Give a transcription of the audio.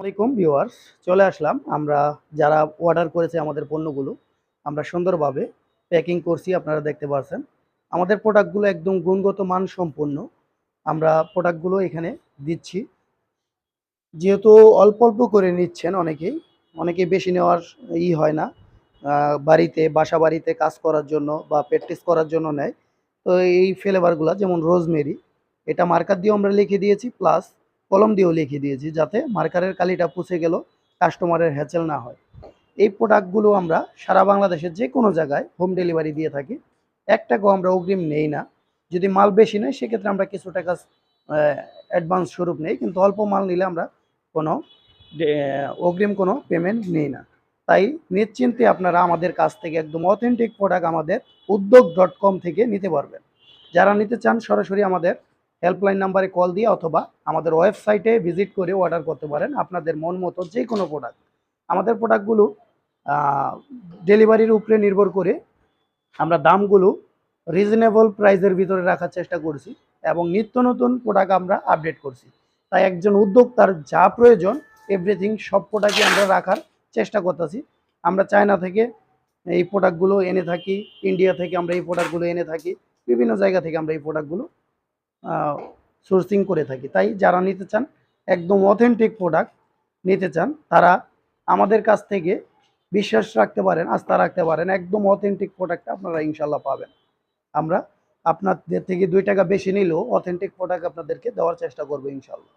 আসসালামাইকুম ভিউয়ার্স, চলে আসলাম। আমরা যারা অর্ডার করেছে আমাদের পণ্যগুলো, আমরা সুন্দরভাবে প্যাকিং করছি, আপনারা দেখতে পাচ্ছেন আমাদের প্রোডাক্টগুলো একদম গুণগত মান সম্পন্ন আমরা প্রোডাক্টগুলো এখানে দিচ্ছি। যেহেতু অল্প অল্প করে নিচ্ছেন অনেকেই অনেকেই বেশি নেওয়ার ই হয় না। বাড়িতে, বাসা বাড়িতে কাজ করার জন্য বা প্র্যাকটিস করার জন্য নেয়। তো এই ফ্লেভারগুলো যেমন রোজমেরি এটা মার্কার দিয়েও আমরা লিখে দিয়েছি প্লাস কলম দিয়েও লিখে দিয়েছি যাতে মার্কারের কালিটা পুষে গেল, কাস্টমারের হ্যাচেল না হয়। এই প্রোডাক্টগুলো আমরা সারা বাংলাদেশের যে কোনো জায়গায় হোম ডেলিভারি দিয়ে থাকি। এক টাকাও আমরা অগ্রিম নেই না। যদি মাল বেশি নেয়, সেক্ষেত্রে আমরা কিছু টাকা অ্যাডভান্স স্বরূপ নেই। কিন্তু অল্প মাল নিলে আমরা কোনো অগ্রিম কোনো পেমেন্ট নেই না। তাই নিশ্চিন্তে আপনারা আমাদের কাছ থেকে একদম অথেন্টিক প্রোডাক্ট আমাদের উদ্যোগ ডট কম থেকে নিতে পারবেন। যারা নিতে চান, সরাসরি আমাদের হেল্পলাইন নাম্বারে কল দিয়ে অথবা আমাদের ওয়েবসাইটে ভিজিট করে অর্ডার করতে পারেন আপনাদের মন মতো যে কোনো প্রোডাক্ট আমাদের প্রোডাক্টগুলো ডেলিভারির উপরে নির্ভর করে আমরা দামগুলো রিজনেবল প্রাইসের ভিতরে রাখার চেষ্টা করছি এবং নিত্য নতুন প্রোডাক্ট আমরা আপডেট করছি। তাই একজন উদ্যোক্তার যা প্রয়োজন এভরিথিং সব প্রোডাক্টই আমরা রাখার চেষ্টা করতেছি। আমরা চায়না থেকে এই প্রোডাক্টগুলো এনে থাকি ইন্ডিয়া থেকে আমরা এই প্রোডাক্টগুলো এনে থাকি, বিভিন্ন জায়গা থেকে আমরা এই প্রোডাক্টগুলো সোর্সিং করে থাকি। তাই যারা নিতে চান, একদম অথেন্টিক প্রোডাক্ট নিতে চান, তারা আমাদের কাছ থেকে বিশ্বাস রাখতে পারেন, আস্থা রাখতে পারেন, একদম অথেন্টিক প্রোডাক্ট আপনারা ইনশাল্লাহ পাবেন। আমরা আপনাদের থেকে দুই টাকা বেশি নিলেও অথেন্টিক প্রোডাক্ট আপনাদেরকে দেওয়ার চেষ্টা করব ইনশাল্লাহ